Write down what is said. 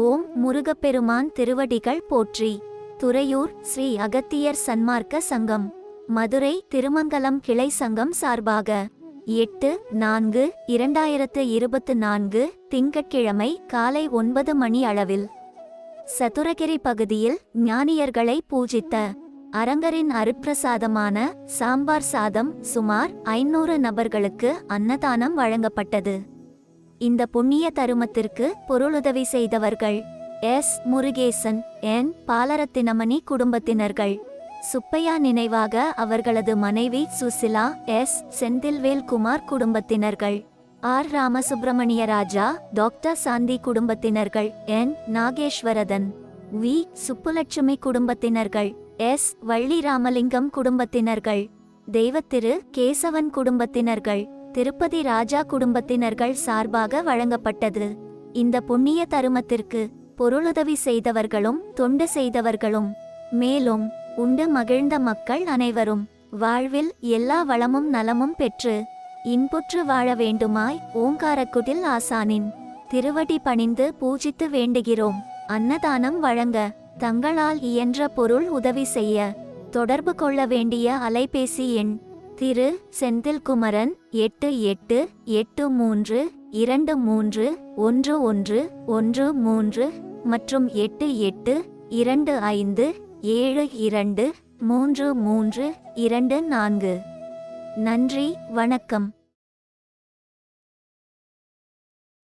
ஓம் முருகப்பெருமான் திருவடிகள் போற்றி. துறையூர் ஸ்ரீ அகத்தியர் சன்மார்க்க சங்கம். மதுரை திருமங்கலம் கிளை சங்கம் சார்பாக. எட்டு நான்கு இரண்டாயிரத்து இருபத்து நான்கு திங்கட்கிழமை காலை ஒன்பது மணி அளவில். சதுரகிரி பகுதியில் ஞானியர்களை பூஜித்த அரங்கரின் அருட்பிரசாதமான சாம்பார் சாதம் சுமார் ஐநூறு நபர்களுக்கு அன்னதானம் வழங்கப்பட்டது. இந்த புண்ணிய தருமத்திற்கு பொருளுதவி செய்தவர்கள் எஸ். முருகேசன் என். பாலரத்தினமணி குடும்பத்தினர்கள். சுப்பையா நினைவாக அவர்களது மனைவி சுசிலா எஸ். செந்தில்வேல் குமார் குடும்பத்தினர்கள். ஆர். ராமசுப்பிரமணிய ராஜா டாக்டர் சாந்தி குடும்பத்தினர்கள். என். நாகேஸ்வரதன். வி. சுப்புலட்சுமி குடும்பத்தினர்கள். எஸ். வள்ளி ராமலிங்கம் குடும்பத்தினர்கள். தெய்வத்திரு கேசவன் குடும்பத்தினர்கள். திருப்பதி ராஜா குடும்பத்தினர்கள் சார்பாக வழங்கப்பட்டது. இந்த புண்ணிய தருமத்திற்கு பொருளுதவி செய்தவர்களும் தொண்டு செய்தவர்களும் மேலும் உண்டு மகிழ்ந்த மக்கள் அனைவரும் வாழ்வில் எல்லா வளமும் நலமும் பெற்று இன்புற்று வாழ வேண்டுமாய் ஓங்காரக்குடில் ஆசானின் திருவடி பணிந்து பூஜித்து வேண்டுகிறோம். அன்னதானம் வழங்க தங்களால் இயன்ற பொருள் உதவி செய்ய தொடர்பு கொள்ள வேண்டிய அலைபேசி எண் திரு செந்தில்குமரன் எட்டு எட்டு எட்டு மூன்று இரண்டு மூன்று ஒன்று ஒன்று ஒன்று மூன்று மற்றும் எட்டு எட்டு இரண்டு ஐந்து ஏழு இரண்டு மூன்று மூன்று இரண்டு நான்கு. நன்றி வணக்கம்.